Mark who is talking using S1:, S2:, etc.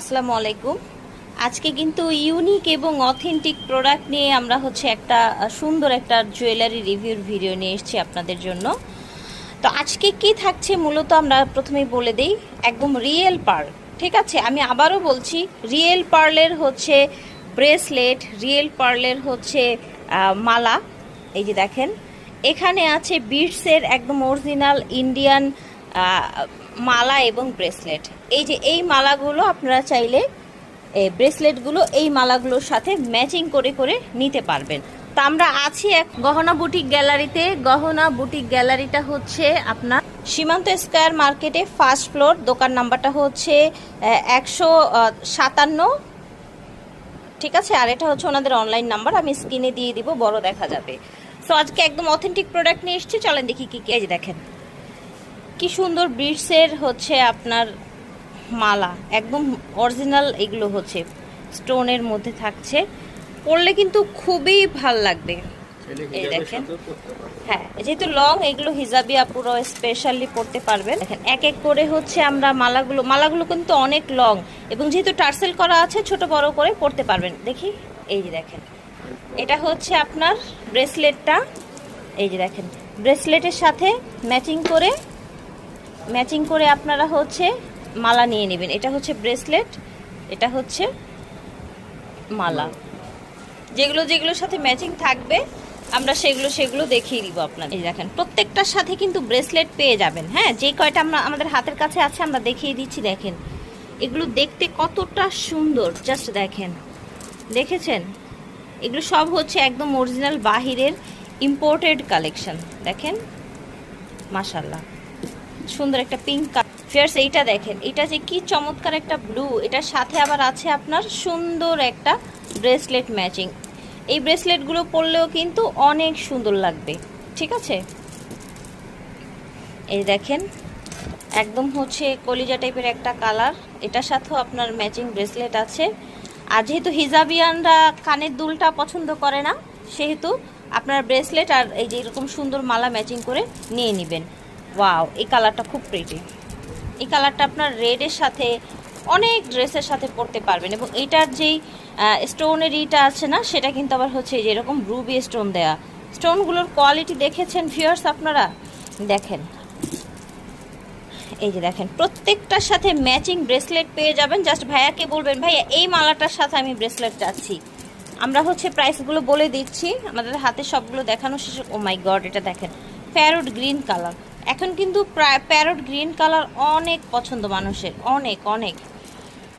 S1: আসসালামু আলাইকুম। আজকে কিন্তু ইউনিক এবং অথেন্টিক প্রোডাক্ট নিয়ে আমরা হচ্ছে একটা সুন্দর একটা জুয়েলারি রিভিউর ভিডিও নিয়ে এসেছি আপনাদের জন্য। তো আজকে কি থাকছে মূলত আমরা প্রথমেই বলে দিই, একদম রিয়েল পার্ল ঠিক আছে? আমি আবারও বলছি রিয়েল পার্লের হচ্ছে ব্রেসলেট রিয়েল পার্লের হচ্ছে মালা। এই যে দেখেন, এখানে আছে বিটসের একদম অরিজিনাল ইন্ডিয়ান মালা এবং ব্রেসলেট। এই যে এই মালাগুলো আপনারা চাইলে, এই ব্রেসলেটগুলো, এই মালাগুলোর সাথে ম্যাচিং করে করে নিতে পারবেন। তা আমরা আছি এক গহনা বুটিক গ্যালারিতে। গহনা বুটিক গ্যালারিটা হচ্ছে আপনার সীমান্ত স্কয়ার মার্কেটে, ফার্স্ট ফ্লোর। দোকান নাম্বারটা হচ্ছে একশো সাতান্ন। ঠিক আছে? আর এটা হচ্ছে ওনাদের অনলাইন নাম্বার আমি স্ক্রিনে দিয়ে দিব, বড় দেখা যাবে। সো আজকে একদম অথেন্টিক প্রোডাক্ট নিয়ে এসেছি। চলেন দেখি কি কি এই দেখেন। কি সুন্দর ব্রিডসের হচ্ছে আপনার মালা। একদম অরিজিনাল এগুলো হচ্ছে। স্টোনের মধ্যে থাকছে। পরলে কিন্তু খুবই ভালো লাগবে। এই দেখেন। হ্যাঁ যেহেতু লং এগুলো হিজাবি আপুরো স্পেশালি পড়তে পারবেন। দেখেন এক এক করে হচ্ছে আমরা মালাগুলো মালাগুলো কিন্তু অনেক লং এবং যেহেতু টার্সেল করা আছে ছোট বড় করে পড়তে পারবেন। দেখি এই যে দেখেন। এটা হচ্ছে আপনার ব্রেসলেটটা এই যে দেখেন ব্রেসলেটের সাথে ম্যাচিং করে ম্যাচিং করে আপনারা হচ্ছে মালা নিয়ে নেবেন। এটা হচ্ছে ব্রেসলেট, এটা হচ্ছে মালা। যেগুলো, যেগুলোর সাথে ম্যাচিং থাকবে, আমরা সেগুলো সেগুলো দেখিয়ে দিব আপনাদের এই দেখেন, প্রত্যেকটার সাথে কিন্তু ব্রেসলেট পেয়ে যাবেন হ্যাঁ? যে কয়টা আমরা, আমাদের হাতের কাছে আছে, আমরা দেখিয়ে দিচ্ছি, দেখেন। এগুলো দেখতে কতটা সুন্দর জাস্ট দেখেন। দেখেছেন? এগুলো সব হচ্ছে একদম অরিজিনাল বাহিরের ইম্পোর্টেড কালেকশন দেখেন? মাশাল্লাহ সুন্দর একটা পিঙ্ক ফেয়ার্স এইটা দেখেন এটা যে কি চমৎকার একটা ব্লু এটার সাথে আবার আছে আপনার সুন্দর একটা ব্রেসলেট ম্যাচিং এই ব্রেসলেটগুলো পরলেও কিন্তু অনেক সুন্দর লাগবে, ঠিক আছে? এই দেখেন, একদম হচ্ছে কলিজা টাইপের একটা কালার এটার সাথেও আপনার ম্যাচিং ব্রেসলেট আছে। আর যেহেতু হিজাবিয়ানরা কানের দুলটা পছন্দ করে না, সেহেতু আপনার ব্রেসলেট আর এই যে এরকম সুন্দর মালা ম্যাচিং করে নিয়ে নেবেন। ওয়াও এই কালারটা খুব প্রিটি এই কালারটা আপনার রেডের সাথে অনেক ড্রেসের সাথে পরতে পারবেন এবং এটার যেই স্টোনের ইটা আছে না, সেটা কিন্তু আবার হচ্ছে যে এরকম রুবি স্টোন দেয়া। স্টোনগুলোর কোয়ালিটি দেখেছেন ফিয়ার্স আপনারা? দেখেন। এই যে দেখেন, প্রত্যেকটার সাথে ম্যাচিং ব্রেসলেট পেয়ে যাবেন। জাস্ট ভাইয়াকে বলবেন, ভাইয়া, এই মালাটার সাথে আমি ব্রেসলেট চাচ্ছি। আমরা হচ্ছে প্রাইসগুলো বলে দিচ্ছি। আমাদের হাতে সবগুলো দেখানো শেষে। ও মাই গড এটা দেখেন। প্যারোট গ্রিন কালার এখন কিন্তু প্যারট গ্রিন কালার অনেক পছন্দ মানুষের। অনেক অনেক।